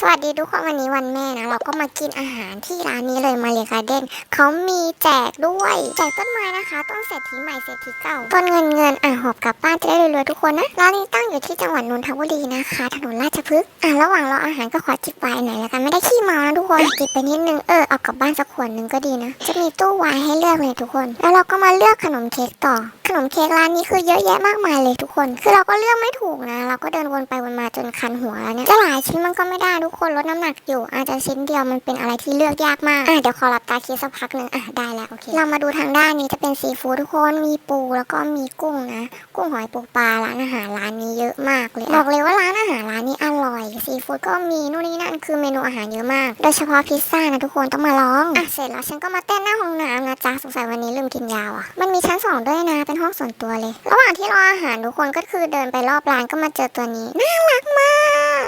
สวัสดีทุกคนวันนี้วันแม่นะ เราก็มากินอาหารที่ร้านนี้เลยมาเลกาเดนเขามีแจกด้วยแจกต้นไม้นะคะต้นเศรษฐีใหม่เศรษฐีเก่าต้นเงินเงินอะหอบกลับบ้านจะได้รวยๆทุกคนนะร้านนี้ตั้งอยู่ที่จังหวัดนนทบุรีนะคะ ถนนราชพฤกษ์อะระหว่างรออาหารก็ขอจิบไวน์หน่อยแล้วกันไม่ได้ขี้เมานะทุกคนจิบไปนิดนึงเออเอากลับบ้านสักขวดนึงก็ดีนะ จะมีตู้ไวน์ให้เลือกเลยทุกคน แล้วเราก็มาเลือกขนมเค้กต่อ ขนมเค้กร้านนี้คือเยอะแยะมากมายเลยทุกคน คือเราก็เลือกไม่ถูกนะ เราก็เดินวนไปวนมาจนคันหัวแล้วเนี่ยจะหลายชิ้นมันก็ไม่ได้ทุุกคนลดน้ำหนักอยู่ อาจจะชิ้นเดียวมันเป็นอะไรที่เลือกยากมากอะเดี๋ยวขอหลับตาคิดสักพักหนึ่งอะได้แล้วโอเคเรามาดูทางด้านนี้จะเป็นซีฟู้ดทุกคนมีปูแล้วก็มีกุ้งนะกุ้งหอยปูปลาร้านอาหารร้านนี้เยอะมากเลยบอกเลยว่าร้านอาหารร้านนี้อร่อยซีฟู้ดก็มีนู่นนี่นั่นคือเมนูอาหารเยอะมาก โดยเฉพาะพิซซ่านะทุกคนต้องมาลองอะเสร็จแล้วฉันก็มาเต้นหน้าห้องน้ำนะจ๊ะสงสัยวันนี้ลืมกินยาวอะมันมีชั้นสองด้วยนะเป็นห้องส่วนตัวเลย ระหว่างที่รออาหารทุกคนก็คือเดินไปรอบร้านก็มาเจอตัวนี้น่ารักม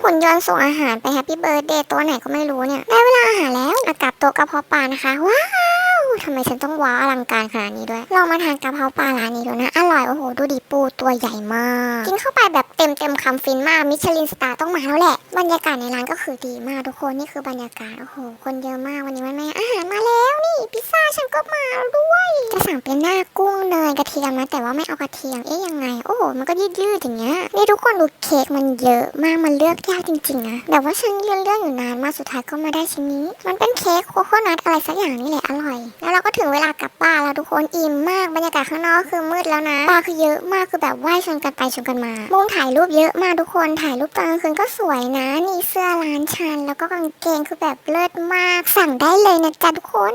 หุ่นยนต์ส่งอาหารไปแฮปปี้เบิร์ดเดย์ตัวไหนก็ไม่รู้เนี่ยได้เวลาอาหารแล้วอากาศโต๊ะกระเพาะปลานะคะ ว้าวทำไมฉันต้องว้าอลังการขนาดนี้ด้วย ลองมาทานกระเพราปลาร้านนี้ดูนะ อร่อย โอ้โห ดูดิปูตัวใหญ่มาก กินเข้าไปแบบเต็มเต็มคำฟินมาก มิชลินสตาร์ต้องมาแล้วแหละ บรรยากาศในร้านก็คือดีมากทุกคน นี่คือบรรยากาศ โอ้โห คนเยอะมากวันนี้วันแม่อาหารมาแล้ว หน้ากุ้งเนยกระเทียมนะแต่ว่าไม่เอากระเทียมเอ๊ยยังไง โอ้มันก็ยืดๆอย่างเงี้ยนี่ทุกคนดูเค้กมันเยอะมากมันเลือกยากจริงๆนะแบบว่าฉันเลือกเลือกอยู่นานมากสุดท้ายก็มาได้ชิ้นนี้ มันเป็นเค้กโคโคนัทอะไรสักอย่างนี่แหละอร่อย แล้วเราก็ถึงเวลากลับบ้านแล้วทุกคนอิ่มมากบรรยากาศข้างนอกคือมืดแล้วนะปลาคือเยอะมากคือแบบว่ายชนกันไปชนกันมามุมถ่ายรูปเยอะมากทุกคนถ่ายรูปตอนกลางคืนก็สวยนะนี่เสื้อร้านชัน แล้วก็กางเกงคือแบบเลิศมาก สั่งได้เลยนะจ๊ะทุกคน